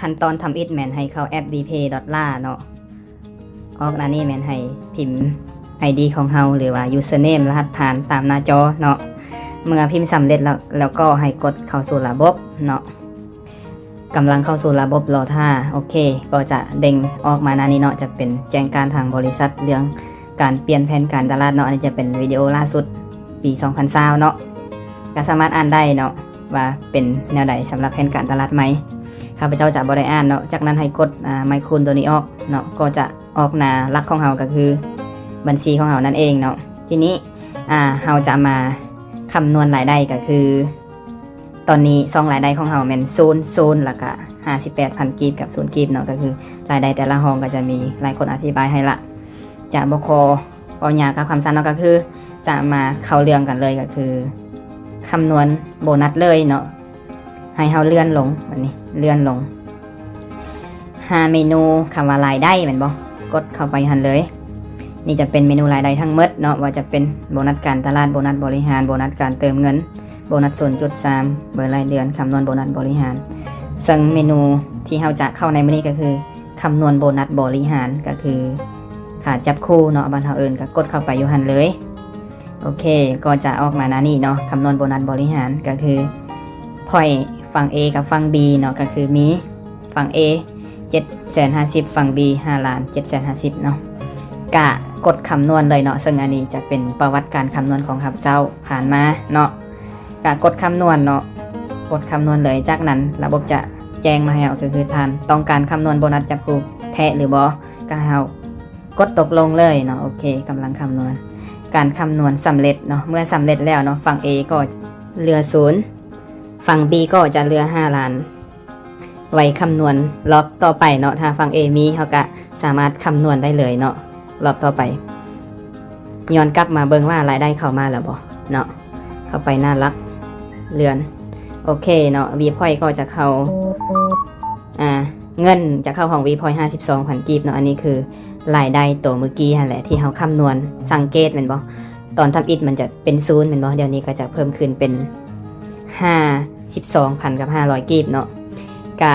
ขั้นตอนทำอิฐแมนให้เข้าแอป bpay la เนาะออกนานี้แมนให้พิมพ์ ID ของเฮาหรือว่า username รหัสผ่านตามหน้าจอเนาะเมื่อพิมพ์สำเร็จแล้วแล้วก็ให้กดเข้าสู่ระบบเนาะกำลังเข้าสู่ระบบรอท่าโอเค ก็จะเด้งออกมาหน้านี้เนาะจะเป็นแจ้งการทางบริษัทเรื่องการเปลี่ยนแผนการตลาดเนาะอันนี้จะเป็นวิดีโอล่าสุดปี 2020เนาะก็สามารถอ่านได้เนาะว่าเป็นแนวใดสำหรับแผนการตลาดไหม ข้าพเจ้าจะบริอ่านเนาะจากนั้นให้กดไมคูณตัวนี้ออกเนาะก็จะออกหนาลักของเราก็คือ บัญชีของเรานั่นเองเนาะทีนี้อ่าเราจะมาคำนวณรายได้ก็คือ ตอนนี้ซองรายได้ของเราเป็นศูนย์ศูนย์ล้วก็ห้าสิบแปดพันกีบกับศูนย์กีบเนาะก็คือรายได้แต่ละห้องก็จะมีหลายคนอธิบายให้ละจะบคปอยากับคำสั้นเนาะก็คือ จะมาเข้าเรื่องกันเลยก็คือคำนวณโบนัสเลยเนาะ ให้เฮาเลื่อนลงแบบนี้เลื่อนลงหาเมนูคำว่ารายได้แมันบ่กกดเข้าไปหันเลย นี่จะเป็นเมนูรายได้ทั้งหมดเนาะว่าจะเป็นโบนัสการตลาดโบนัสบริหารโบนัสการเติมเงิน โบนัสส่วนจุดสามเบอร์รายเดือนคำนวณโบนัสบริหาร ซึ่งเมนูที่เราจะเข้าในมื้อนี้ก็คือคำนวณโบนัสบริหารก็คือขาจับคู่เนาะบ้านเฮาเอิ้นก็กดเข้าไปอยู่หันเลยโอเค ก็จะออกมาหน้านี้เนาะคำนวณโบนัสบริหารก็คือพอย ฝั่ง A กับฝั่ง B เนาะก็คือมีฝั่ง A 7 5 0ฝั่ง B 5ล้าน7 5 0เนาะกะกดคำนวณเลยเนาะซึ่งอันนี้จะเป็นประวัติการคำนวณของข้าพเจ้าผ่านมาเนาะกะกดคำนวณเนาะกดคำนวณเลยจากนั้น ระบบจะแจ้งมาให้เราก็คือทานต้องการคำนวณโบนัสจับคู่แทะหรือบอก็ให้เรากดตกลงเลยเนาะโอเคกำลังคำนวณ การคำนวณสำเร็จเนาะเมื่อสำเร็จแล้วเนาะฝั่ง A ก็เหลือศูนย์ ฝั่ง B ก็จะเหลือ 5 ล้าน ไว้คำนวณรอบต่อไปเนาะ ถ้าฝั่ง A มีเขาก็สามารถคำนวณได้เลยเนาะ รอบต่อไป ย้อนกลับมาเบิ่งว่ารายได้เข้ามาแล้วบ่เนาะ เข้าไปน้ารัก เรือน โอเคเนาะวีพอยก็จะเข้า อ่า เงินจะเข้าของวีพอยห้าสิบสองพันกีบเนาะ อันนี้คือรายได้ตัวเมื่อกี้แหละที่เขาคำนวณสังเกตมันบ่ตอนทำอิฐมันจะเป็นศูนย์มันบ่เดี๋ยวนี้ก็จะเพิ่มขึ้นเป็น ห้าสิบสองพันกับห้าร้อยกีบเนาะกะ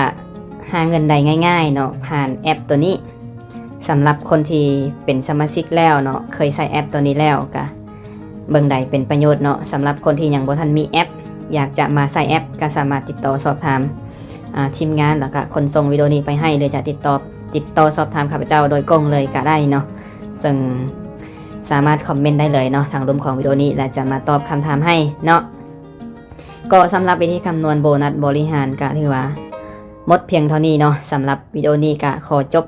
หาเงินได้ง่าย ๆ เนาะผ่านแอปตัวนี้สำหรับคนที่เป็นสมาชิกแล้วเนาะเคยใช้แอปตัวนี้แล้วกะเบิ่งใดเป็นประโยชน์เนาะสำหรับคนที่ยังบ่ทันมีแอป อยากจะมาใส่แอปก็สามารถติดต่อสอบถามทีมงานแล้วก็คนส่งวิดีโอนี้ไปให้หรือจะติดต่อติดต่อสอบถามข้าพเจ้าโดยกงเลยก็ได้เนาะซึ่งสามารถคอมเมนต์ได้เลยเนาะทางรูมของวิดีโอนี้และจะมาตอบคำถามให้เนาะ ก็สำหรับวิธีคำนวณโบนัสบริหารก็ถือว่าหมดเพียงเท่านี้เนาะสำหรับวิดีโอนี้ก็ขอจบ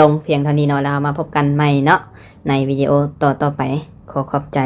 ลงเพียงเท่านี้เนาะแล้วมาพบกันใหม่เนาะในวิดีโอต่อต่อๆไปขอขอบใจ